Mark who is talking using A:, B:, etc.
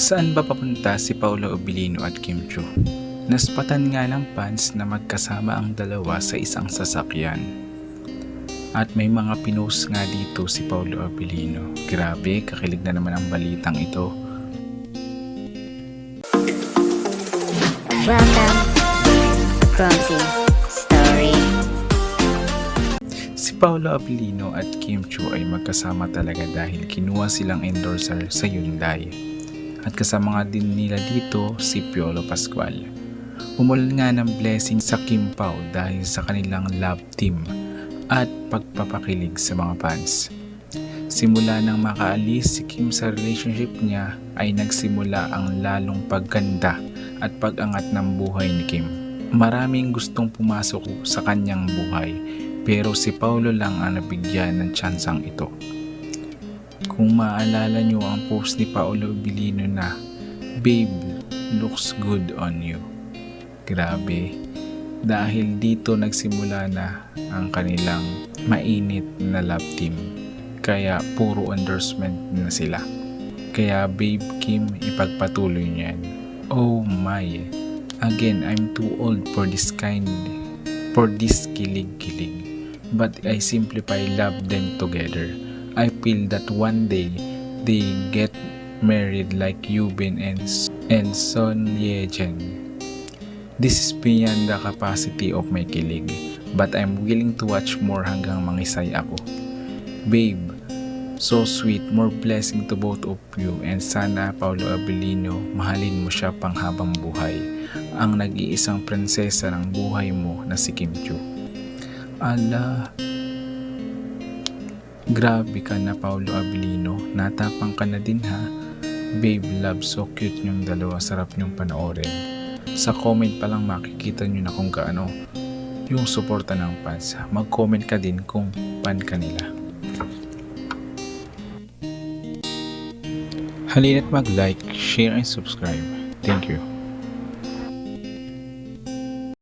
A: Saan ba papunta si Paolo Obilino at Kim Chu? Naspatan nga ng fans na magkasama ang dalawa sa isang sasakyan. At may mga pinost nga dito si Paolo Abilino. Grabe, kakilig na naman ang balitang ito.
B: Welcome Story.
A: Si Paolo Abilino at Kim Chu ay magkasama talaga dahil kinuha silang endorser sa Hyundai. At kasama nga din nila dito si Piolo Pascual. Umulan nga ng blessing sa Kim Pao dahil sa kanilang love team at pagpapakilig sa mga fans. Simula nang makaalis si Kim sa relationship niya ay nagsimula ang lalong pagganda at pag-angat ng buhay ni Kim. Maraming gustong pumasok sa kanyang buhay pero si Paulo lang ang nabigyan ng tsansang ito. Kung maalala nyo ang post ni Paolo Bilino na Babe, looks good on you. Grabe. Dahil dito nagsimula na ang kanilang mainit na love team. Kaya puro endorsement na sila. Kaya Babe Kim, ipagpatuloy niyo yan. Oh my. Again, I'm too old for this kind, for this kilig-kilig. But I simplify love them together. Feel that one day they get married like Yubin and, and Son Yejen. This is beyond the capacity of my kilig, but I'm willing to watch more hanggang mangisay ako. Babe, so sweet, more blessing to both of you and sana Paulo Abilino, mahalin mo siya pang habang buhay, ang nag-iisang prinsesa ng buhay mo na si Kim Chu. Ala, grabe ka na Paulo Abilino, natapang ka na din ha. Babe, love, so cute yung dalawa, sarap yung panoorin. Sa comment pa lang makikita nyo na kung gaano yung suporta ng fans. Mag-comment ka din kung fan ka nila. Halina't mag-like, share, and subscribe. Thank you.